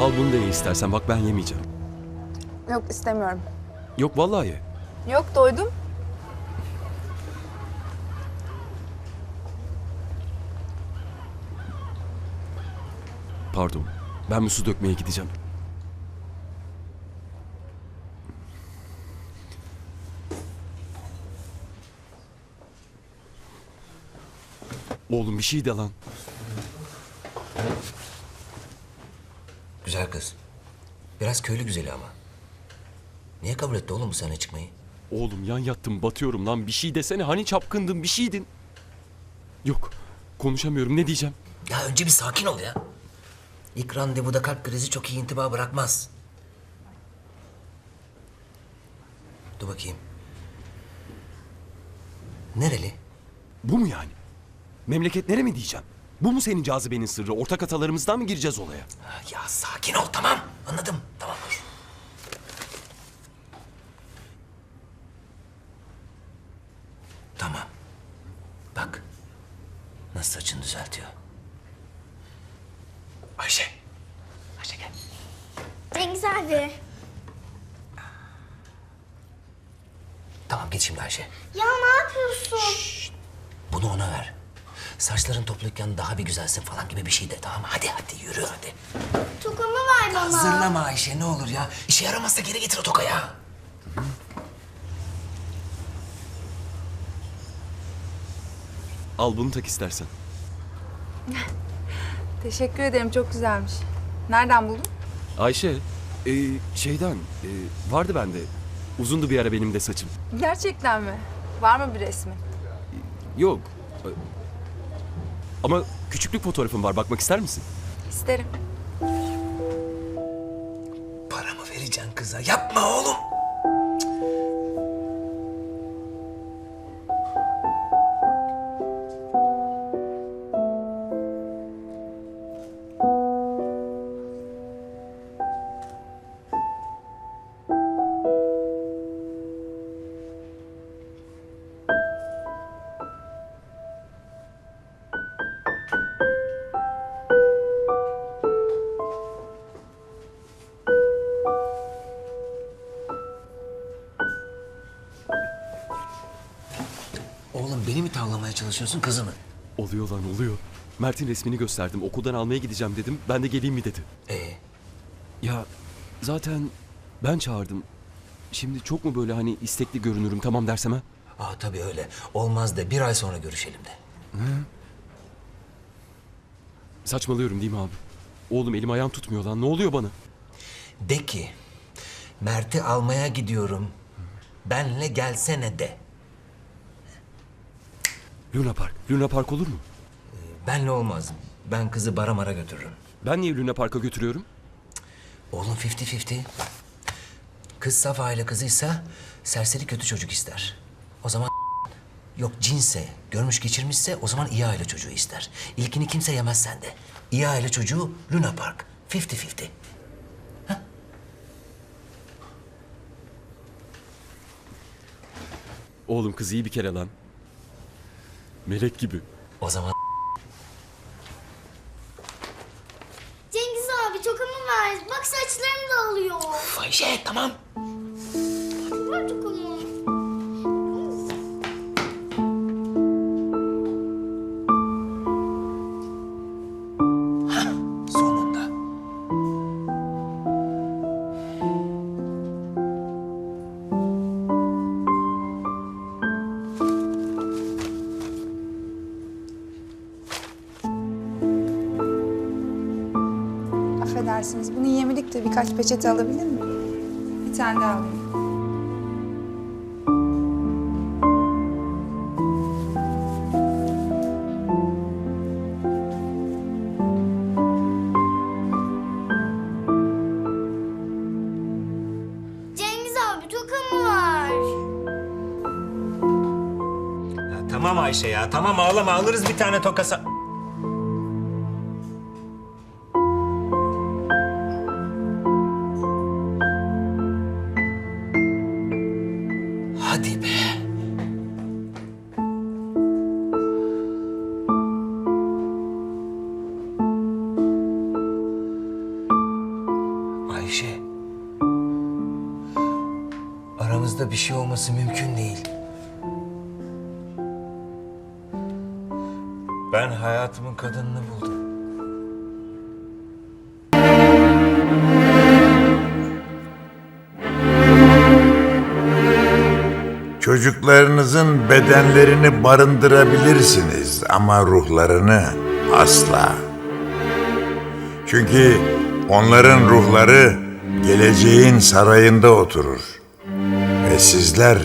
Al bunu da ye istersen. Bak ben yemeyeceğim. Yok istemiyorum. Yok vallahi ye. Yok doydum. Pardon. Ben bir su dökmeye gideceğim. Oğlum bir şey de lan. Güzel kız. Biraz köylü güzeli ama. Niye kabul etti oğlum bu sahne çıkmayı? Oğlum yan yattım batıyorum lan. Bir şey desene hani çapkındın bir şeydin. Yok konuşamıyorum ne diyeceğim. Ya önce bir sakin ol ya. İlk randevuda kalp krizi çok iyi intiba bırakmaz. Dur bakayım. Nereli? Bu mu yani? Memleket nere mi diyeceğim? Bu mu senin cazibenin sırrı? Ortak atalarımızdan mı gireceğiz olaya? Ya sakin ol tamam. Anladım. Tamam. Tamam. Bak. Nasıl saçını düzeltiyor. Ayşe. Ayşe gel. Cengiz abi. Tamam git şimdi Ayşe. Ya ne yapıyorsun? Bunu ona ver. Saçların topluyken daha bir güzelsin falan gibi bir şey de tamam mı? Hadi hadi yürü hadi. Tokamı ver bana. Hazırlama Ayşe ne olur ya. İşe yaramazsa geri getir o tokayı. ha. Al bunu tak istersen. Teşekkür ederim çok güzelmiş. Nereden buldun? Ayşe, e, şeyden e, vardı bende. Uzundu bir ara benim de saçım. Gerçekten mi? Var mı bir resmi? Yok. Ama küçüklük fotoğrafım var. Bakmak ister misin? İsterim. Paramı vereceksin kıza. Yapma. Oğlum çalışıyorsun kızı mı? Oluyor lan oluyor. Mert'in resmini gösterdim. Okuldan almaya gideceğim dedim. Ben de geleyim mi dedi. Ee, Ya zaten ben çağırdım. Şimdi çok mu böyle hani istekli görünürüm tamam dersem ha? aa tabii öyle. Olmaz de bir ay sonra görüşelim de. Saçmalıyorum değil mi abi? Oğlum elim ayağım tutmuyor lan. Ne oluyor bana? De ki Mert'i almaya gidiyorum. Benle gelsene de. Luna Park. Luna Park olur mu? Benle olmaz. Ben kızı bara mara götürürüm. Ben niye Luna Park'a götürüyorum? Oğlum 50-50. Kız saf aile kızıysa serseri kötü çocuk ister. O zaman yok cinse, görmüş geçirmişse o zaman iyi aile çocuğu ister. İlkini kimse yemez sende. İyi aile çocuğu Luna Park. 50-50. Oğlum kız iyi bir kere lan. Melek gibi. O zaman Cengiz abi tokamı ver. Bak saçlarım dağılıyor. Ayşe tamam. Ver tokamı. Birkaç peçete alabilir miyim? Bir tane daha alayım. Cengiz abi tokamı ver. Ya tamam Ayşe ya tamam ağlama alırız bir tane tokasa. Hayatımın kadınını buldum. Çocuklarınızın bedenlerini barındırabilirsiniz ama ruhlarını asla. Çünkü onların ruhları geleceğin sarayında oturur. Ve sizler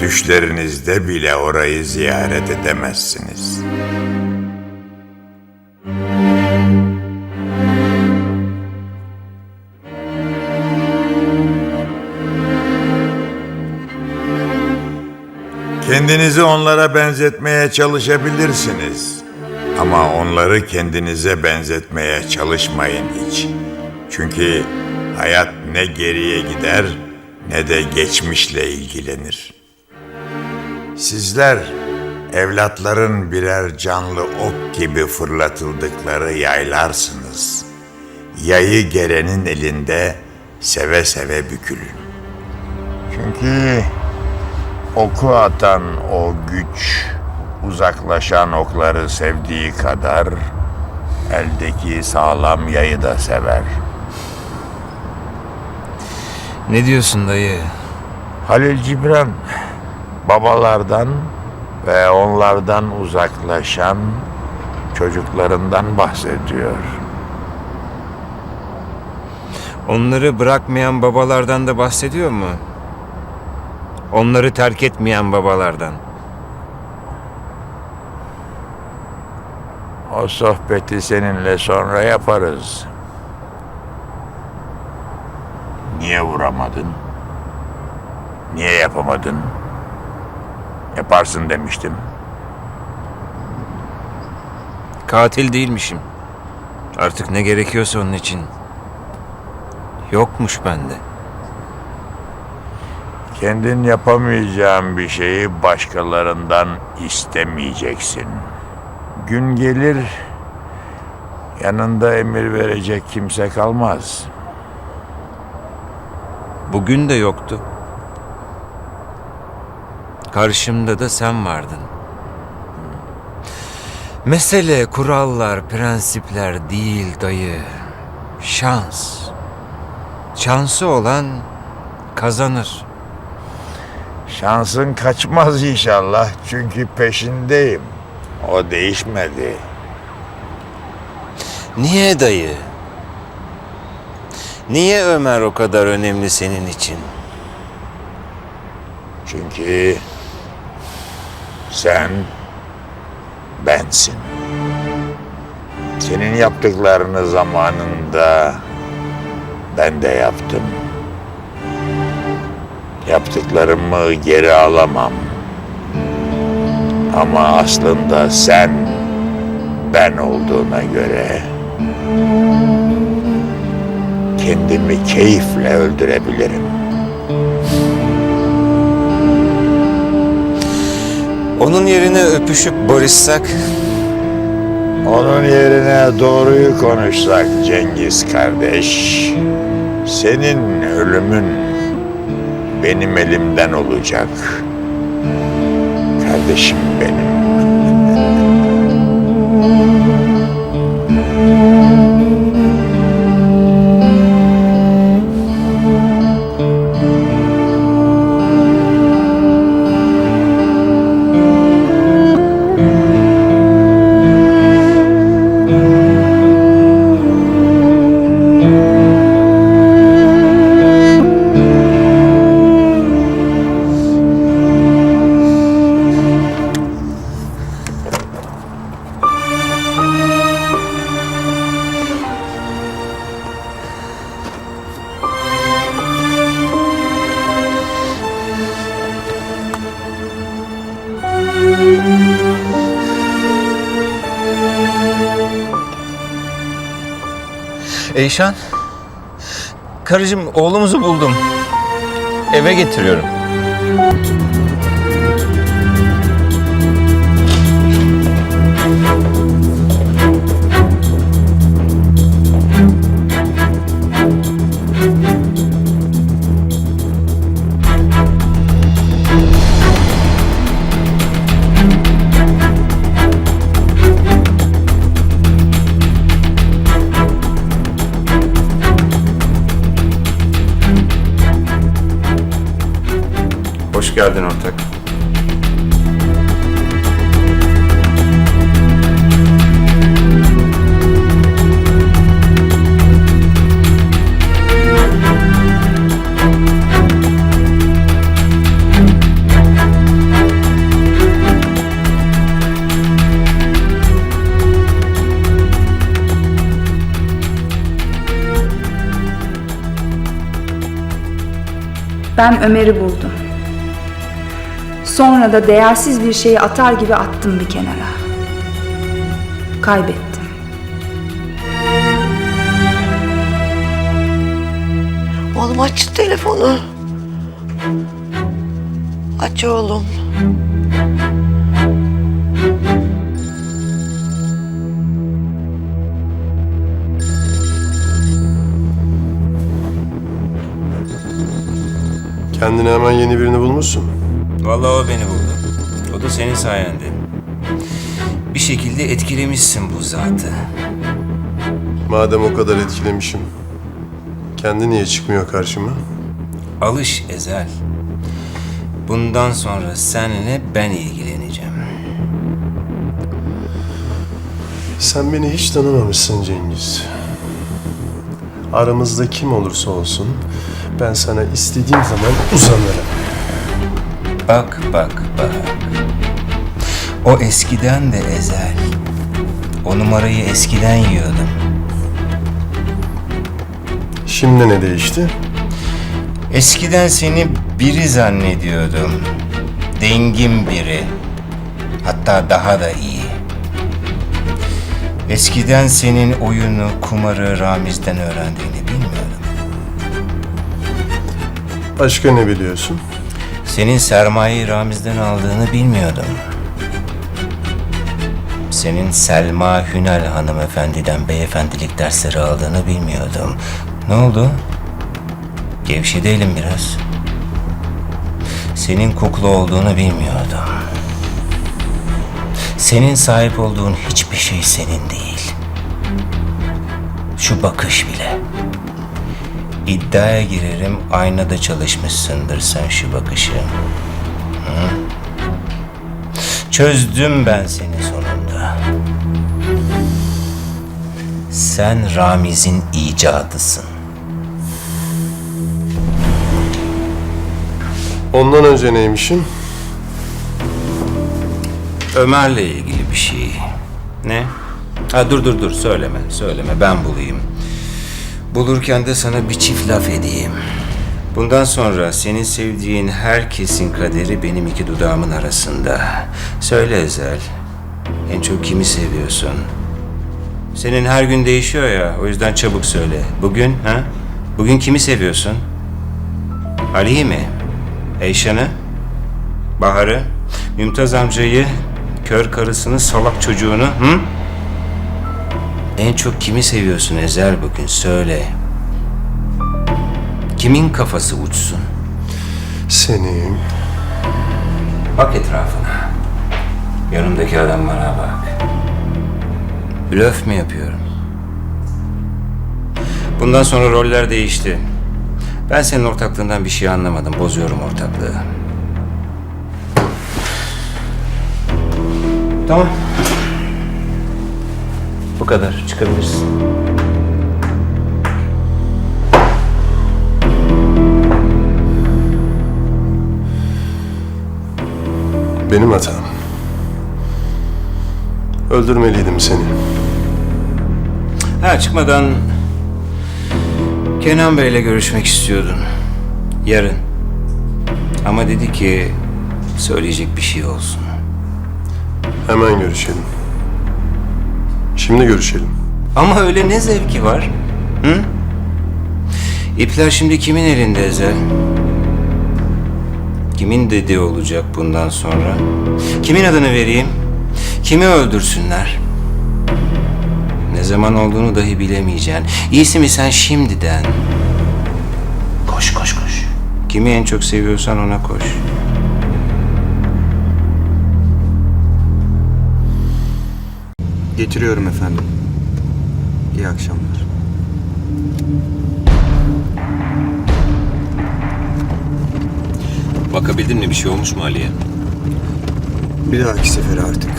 düşlerinizde bile orayı ziyaret edemezsiniz. Kendinizi onlara benzetmeye çalışabilirsiniz. Ama onları kendinize benzetmeye çalışmayın hiç. Çünkü hayat ne geriye gider ne de geçmişle ilgilenir. Sizler evlatların birer canlı ok gibi fırlatıldıkları yaylarsınız. Yayı gerenin elinde seve seve bükülün. Çünkü Oku atan o güç uzaklaşan okları sevdiği kadar eldeki sağlam yayı da sever. Ne diyorsun dayı? Halil Cibran babalardan ve onlardan uzaklaşan çocuklarından bahsediyor. Onları bırakmayan babalardan da bahsediyor mu? Onları terk etmeyen babalardan. O sohbeti seninle sonra yaparız. Niye vuramadın? Niye yapamadın? Yaparsın demiştim. Katil değilmişim. Artık ne gerekiyorsa onun için. Yokmuş bende. Kendin yapamayacağın bir şeyi başkalarından istemeyeceksin. Gün gelir yanında emir verecek kimse kalmaz. Bugün de yoktu. Karşımda da sen vardın. Mesele kurallar, prensipler değil dayı. Şans. Şansı olan kazanır. Şansın kaçmaz inşallah çünkü peşindeyim. O değişmedi. Niye dayı? Niye Ömer o kadar önemli senin için? Çünkü sen bensin. Senin yaptıklarını zamanında ben de yaptım. Yaptıklarımı geri alamam. Ama aslında sen ben olduğuna göre kendimi keyifle öldürebilirim. Onun yerine öpüşüp barışsak Onun yerine doğruyu konuşsak Cengiz kardeş. Senin ölümün benim elimden olacak. Kardeşim benim. Eyşan Karıcığım oğlumuzu buldum. Eve getiriyorum Ben Ömer'i buldum. Sonra da değersiz bir şeyi atar gibi attım bir kenara. Kaybettim. Oğlum aç telefonu. Aç oğlum. Kendine hemen yeni birini bulmuşsun. Vallahi o beni buldu. O da senin sayende. Bir şekilde etkilemişsin bu zatı. Madem o kadar etkilemişim. Kendi niye çıkmıyor karşıma? Alış Ezel. Bundan sonra seninle ben ilgileneceğim. Sen beni hiç tanımamışsın Cengiz. Aramızda kim olursa olsun ben sana istediğim zaman uzanırım. Bak bak bak. O eskiden de Ezel. O numarayı eskiden yiyordum. Şimdi ne değişti? Eskiden seni biri zannediyordum. Dengin biri. Hatta daha da iyi. Eskiden senin oyunu, kumarı Ramiz'den öğrendiğini Başka ne biliyorsun? Senin sermayeyi Ramiz'den aldığını bilmiyordum. Senin Selma Hünal hanımefendiden beyefendilik dersleri aldığını bilmiyordum. Ne oldu? Gevşedelim biraz. Senin kukla olduğunu bilmiyordum. Senin sahip olduğun hiçbir şey senin değil. Şu bakış bile. İddiaya girerim aynada çalışmışsındır sen şu bakışı. Hı? Çözdüm ben seni sonunda. Sen Ramiz'in icadısın. Ondan önce neymişim? Ömer'le ilgili bir şey. Ne? Ha dur dur dur söyleme söyleme ben bulayım. Bulurken de sana bir çift laf edeyim. Bundan sonra senin sevdiğin herkesin kaderi benim iki dudağımın arasında. Söyle Ezel. En çok kimi seviyorsun? Senin her gün değişiyor ya. O yüzden çabuk söyle. Bugün ha? Bugün kimi seviyorsun? Ali'yi mi? Eyşan'ı? Bahar'ı? Mümtaz amcayı? Kör karısını, salak çocuğunu? Hı? En çok kimi seviyorsun Ezel bugün? Söyle. Kimin kafası uçsun? Senin. Bak etrafına. Yanımdaki adamlara bak. Blöf mü yapıyorum? Bundan sonra roller değişti. Ben senin ortaklığından bir şey anlamadım. Bozuyorum ortaklığı. Tamam. Bu kadar. Çıkabilirsin. Benim hatam. Öldürmeliydim seni. Ha çıkmadan Kenan Bey'le görüşmek istiyordun. Yarın. Ama dedi ki söyleyecek bir şey olsun. Hemen görüşelim. Şimdi görüşelim. Ama öyle ne zevki var? Hı? İpler şimdi kimin elinde Ezel? Kimin dediği olacak bundan sonra? Kimin adını vereyim? Kimi öldürsünler? Ne zaman olduğunu dahi bilemeyeceksin. İyisi mi sen şimdiden? Koş koş koş. Kimi en çok seviyorsan ona koş. Getiriyorum efendim. İyi akşamlar. Bakabildin mi bir şey olmuş mu Ali'ye? Bir dahaki sefere artık.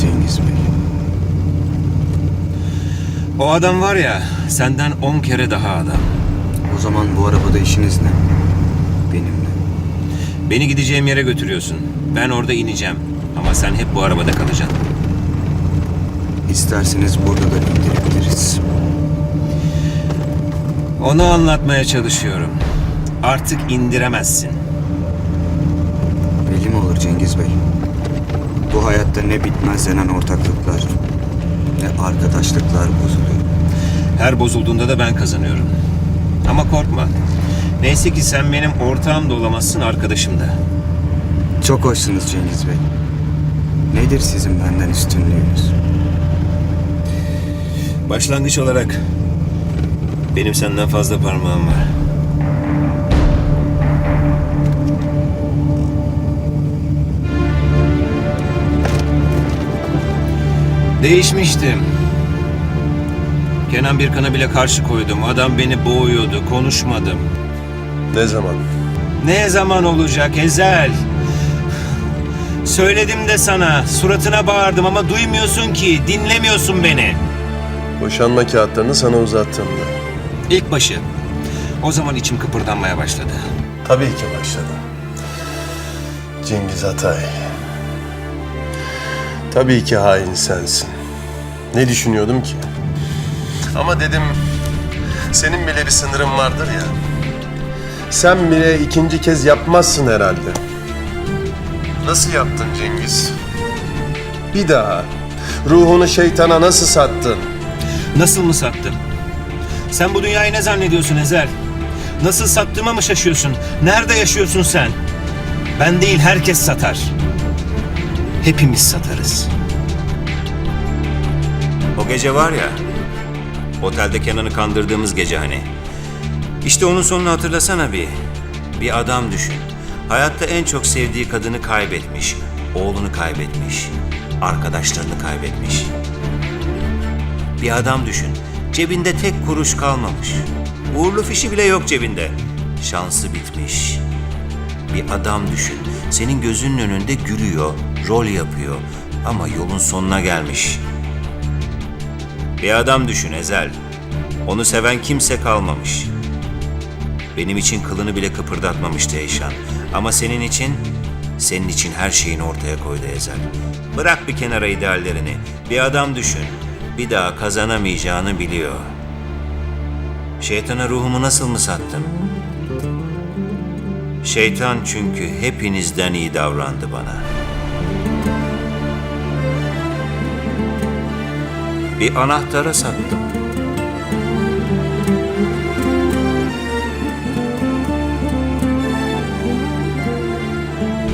Cengiz Bey. O adam var ya senden on kere daha adam. O zaman bu arabada işiniz ne? Benimle. Beni gideceğim yere götürüyorsun. Ben orada ineceğim. Ama sen hep bu arabada kalacaksın. İsterseniz burada da indirebiliriz. Onu anlatmaya çalışıyorum. Artık indiremezsin. Belli mi olur Cengiz Bey? Bu hayatta ne bitmez denen ortaklıklar, ne arkadaşlıklar bozuluyor. Her bozulduğunda da ben kazanıyorum. Ama korkma. Neyse ki sen benim ortağım da olamazsın, arkadaşım da. Çok hoşsunuz Cengiz Bey. Nedir sizin benden üstünlüğünüz? Başlangıç olarak benim senden fazla parmağım var. Değişmiştim. Kenan Birkan'a bile karşı koydum. Adam beni boğuyordu, konuşmadım. Ne zaman? Ne zaman olacak Ezel? Söyledim de sana, suratına bağırdım ama duymuyorsun ki, dinlemiyorsun beni. Boşanma kağıtlarını sana uzattığımda. İlk başı. O zaman içim kıpırdanmaya başladı. Tabii ki başladı. Cengiz Atay. Tabii ki hain sensin. Ne düşünüyordum ki? Ama dedim, senin bile bir sınırın vardır ya. Sen bile ikinci kez yapmazsın herhalde. Nasıl yaptın Cengiz? Bir daha. Ruhunu şeytana nasıl sattın? Nasıl mı sattım? Sen bu dünyayı ne zannediyorsun Ezel? Nasıl sattığıma mı şaşıyorsun? Nerede yaşıyorsun sen? Ben değil herkes satar. Hepimiz satarız. O gece var ya, otelde Kenan'ı kandırdığımız gece hani. İşte onun sonunu hatırlasana bir. Bir adam düşün. Hayatta en çok sevdiği kadını kaybetmiş, oğlunu kaybetmiş, arkadaşlarını kaybetmiş. Bir adam düşün. Cebinde tek kuruş kalmamış. Uğurlu fişi bile yok cebinde. Şansı bitmiş. Bir adam düşün. Senin gözünün önünde gülüyor, rol yapıyor ama yolun sonuna gelmiş. Bir adam düşün Ezel. Onu seven kimse kalmamış. Benim için kılını bile kıpırdatmamıştı Eyşan. Ama senin için, senin için her şeyini ortaya koydu Ezel. Bırak bir kenara ideallerini. Bir adam düşün. Bir daha kazanamayacağını biliyor. Şeytana ruhumu nasıl mı sattım? Şeytan çünkü hepinizden iyi davrandı bana. Bir anahtara sattım.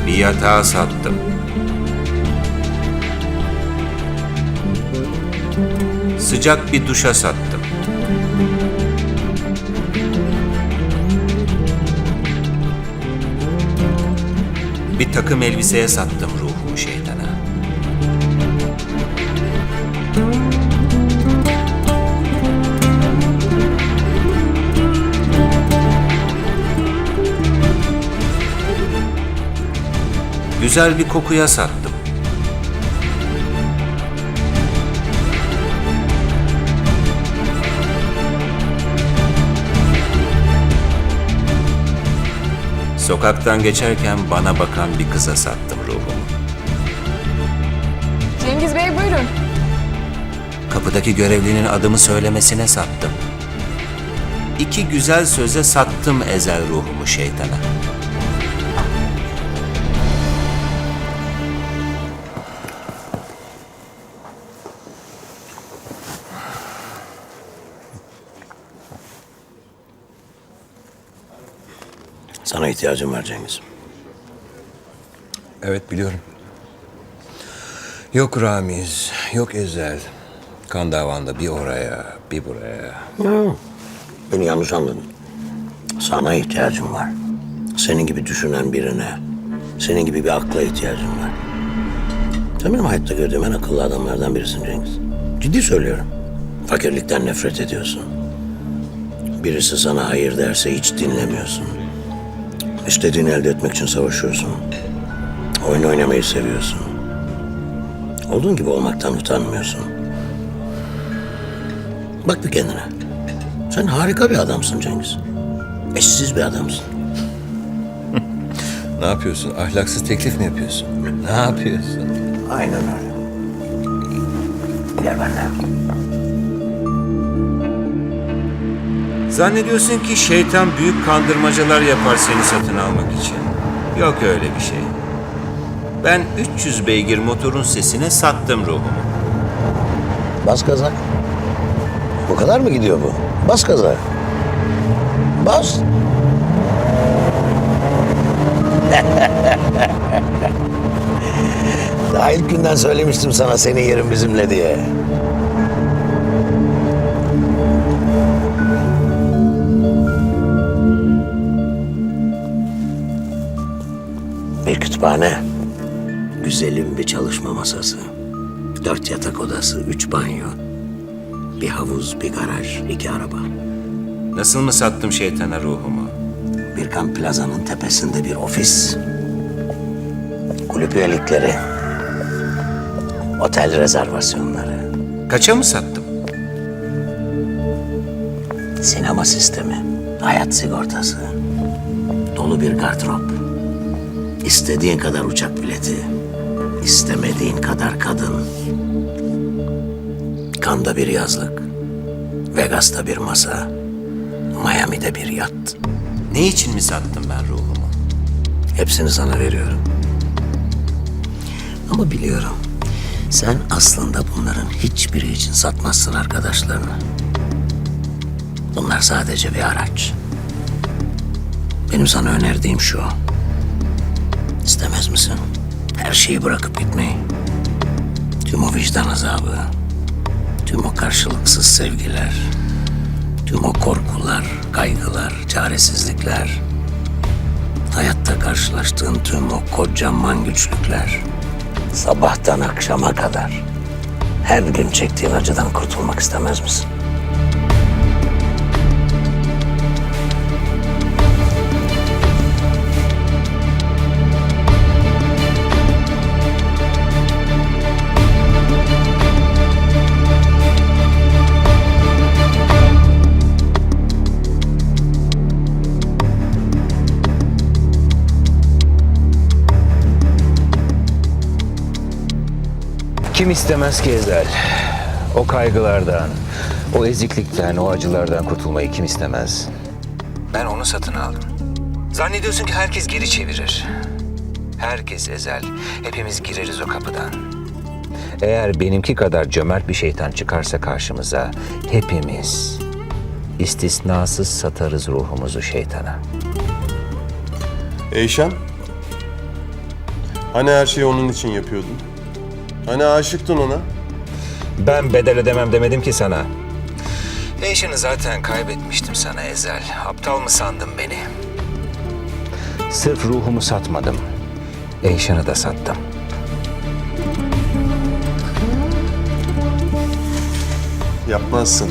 Bir yatağa sattım. Sıcak bir duşa sattım. Bir takım elbiseye sattım ruhumu şeytana. Güzel bir kokuya sattım. Sokaktan geçerken bana bakan bir kıza sattım ruhumu. Cengiz Bey buyurun. Kapıdaki görevlinin adımı söylemesine sattım. İki güzel söze sattım ezel ruhumu şeytana. Sana ihtiyacım var Cengiz. Evet biliyorum. Yok Ramiz, yok Ezel. Kan davanda bir oraya, bir buraya. Beni yanlış anladın. Sana ihtiyacım var. Senin gibi düşünen birine, senin gibi bir akla ihtiyacım var. Sen benim hayatta gördüğüm en akıllı adamlardan birisin Cengiz. Ciddi söylüyorum. Fakirlikten nefret ediyorsun. Birisi sana hayır derse hiç dinlemiyorsun. İstediğini elde etmek için savaşıyorsun. Oyun oynamayı seviyorsun. Olduğun gibi olmaktan utanmıyorsun. Bak bir kendine. Sen harika bir adamsın Cengiz. Eşsiz bir adamsın. Ne yapıyorsun? Ahlaksız teklif mi yapıyorsun? Ne yapıyorsun? Aynen öyle. Gel benimle. Zannediyorsun ki şeytan büyük kandırmacalar yapar seni satın almak için. Yok öyle bir şey. Ben 300 beygir motorun sesine sattım ruhumu. Bas gaza. Bu kadar mı gidiyor bu? Bas gaza. Bas. Daha ilk günden söylemiştim sana senin yerin bizimle diye. Kütüphane, güzelim bir çalışma masası, dört yatak odası, üç banyo, bir havuz, bir garaj, iki araba. Nasıl mı sattım şeytana ruhumu? Birkan Plaza'nın tepesinde bir ofis. Kulüp üyelikleri. Otel rezervasyonları. Kaça mı sattım? Sinema sistemi. Hayat sigortası. Dolu bir gardırop. İstediğin kadar uçak bileti. istemediğin kadar kadın. Kanda bir yazlık. Vegas'ta bir masa. Miami'de bir yat. Ne için mi sattım ben ruhumu? Hepsini sana veriyorum. Ama biliyorum. Sen aslında bunların hiçbiri için satmazsın arkadaşlarını. Bunlar sadece bir araç. Benim sana önerdiğim şu. İstemez misin? Her şeyi bırakıp gitmeyi. Tüm o vicdan azabı. Tüm o karşılıksız sevgiler. Tüm o korkular, kaygılar, çaresizlikler. Hayatta karşılaştığın tüm o kocaman güçlükler. Sabahtan akşama kadar. Her gün çektiğin acıdan kurtulmak istemez misin? Kim istemez ki Ezel? O kaygılardan, o eziklikten, o acılardan kurtulmayı kim istemez? Ben onu satın aldım. Zannediyorsun ki herkes geri çevirir. Herkes Ezel. Hepimiz gireriz o kapıdan. Eğer benimki kadar cömert bir şeytan çıkarsa karşımıza hepimiz istisnasız satarız ruhumuzu şeytana. Eyşan? Hani her şeyi onun için yapıyordun? Hani aşıktın ona? Ben bedel ödemem demedim ki sana. Eyşan'ı zaten kaybetmiştim sana Ezel. Aptal mı sandın beni? Sırf ruhumu satmadım. Eyşan'ı da sattım. Yapmazsın.